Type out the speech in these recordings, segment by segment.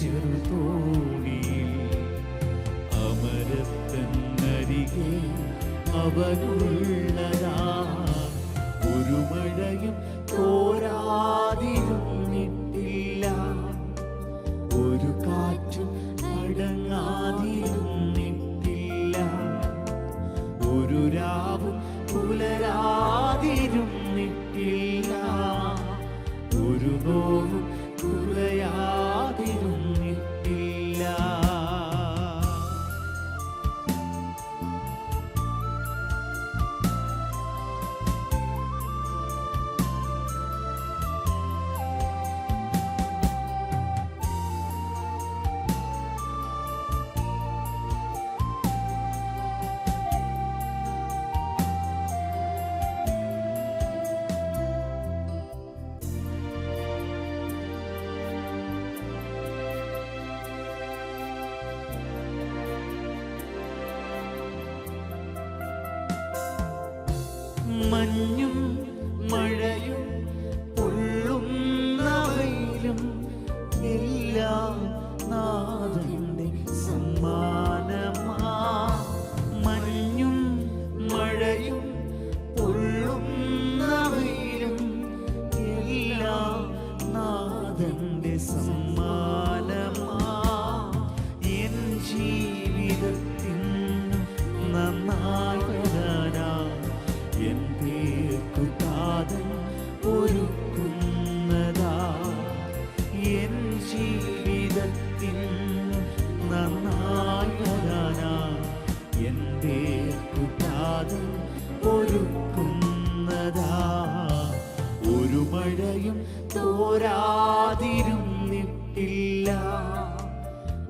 ചെറുതോണിയിൽ അമരത്തന്നരികെ അവനുള്ളതാ. ഒരു മഴയും തോരാതിരുന്നിട്ടില്ല ഒരു കാറ്റും അടങ്ങാതിരുന്നിട്ടില്ല ഒരു രാവും പുലരാതിരുന്നിട്ടില്ല ഒരു നോവും മഞ്ഞും മഴയും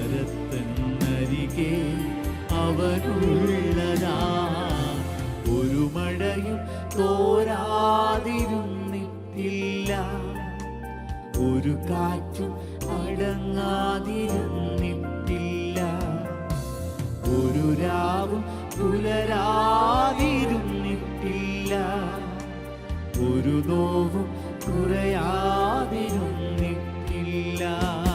അമരത്തന്നരികെ അവരുള്ളതാ. ഒരു മഴയും തോരാതിരുന്നിട്ടില്ല. ഒരു കാറ്റും അടങ്ങാതിരുന്നിട്ടില്ല. ഒരു രാവും പുലരാതിരുന്നിട്ടില്ല. ഒരു നോവും കുറയാതിരുന്നിട്ടില്ല.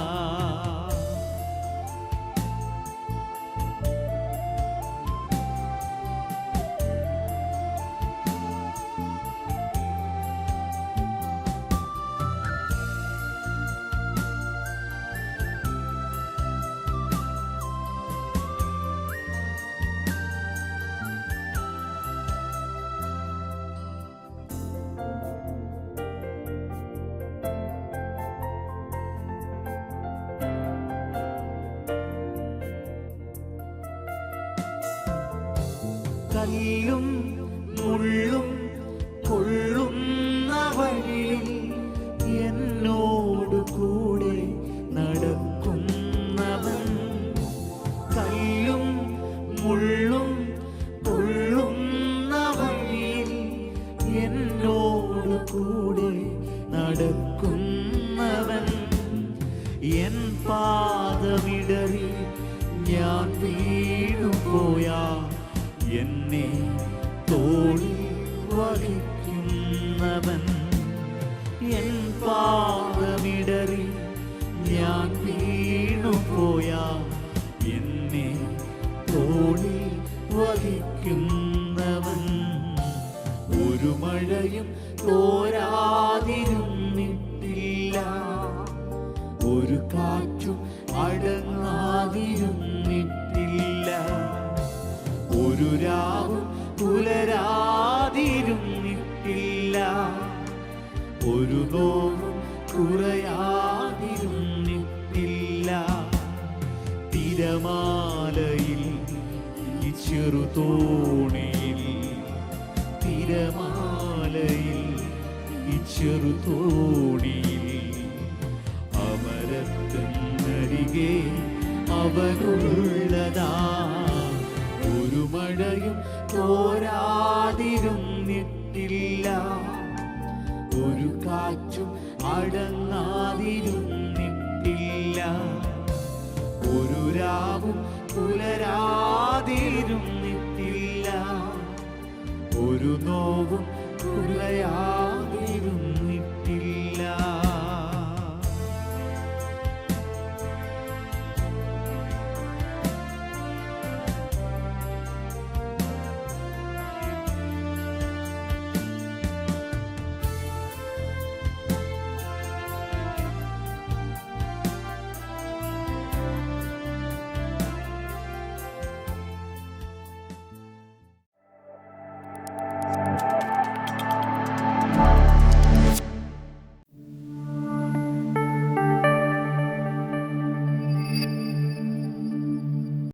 കല്ലും മുള്ളും കൊള്ളുന്ന വഴിയിൽ എന്നോട് കൂടെ നടക്കുന്നവൻ. കല്ലും മുള്ളും കൊള്ളുന്ന വഴിയിൽ എന്നോട് കൂടെ നടക്കുന്നവൻ. എൻ പാദമിടറി ഞാൻ വീണുപോയാ എന്നെ തോളിൽ വഹിക്കുന്നവൻ. എൻ പാദമിടറി ഞാൻ വീണുപോയാ എന്നെ തോളിൽ വഹിക്കുന്നവൻ. ഒരു മഴയും തോരാതിരുന്നിട്ടില്ല. ഒരു കാറ്റും അടങ്ങാതിരുന്നിട്ടില്ല. ഒരു രാവും പുലരാതിരുന്നിട്ടില്ല ഒരു നോവും കുറയാതിരുന്നിട്ടില്ല തിരമാലയിൽ ഈ ചെറുതോണിയിൽ തിരമാലയിൽ ഈ ചെറുതോണിയിൽ അമരത്തിനരികെ അവനുള്ളതാ. മഴയും തോരാതിരുന്നിട്ടില്ല. ഒരു കാറ്റും അടങ്ങാതിരുന്നിട്ടില്ല. ഒരു രാവും പുലരാതിരുന്നിട്ടില്ല. ഒരു നോവും കുലയാതിരുന്നിട്ടില്ല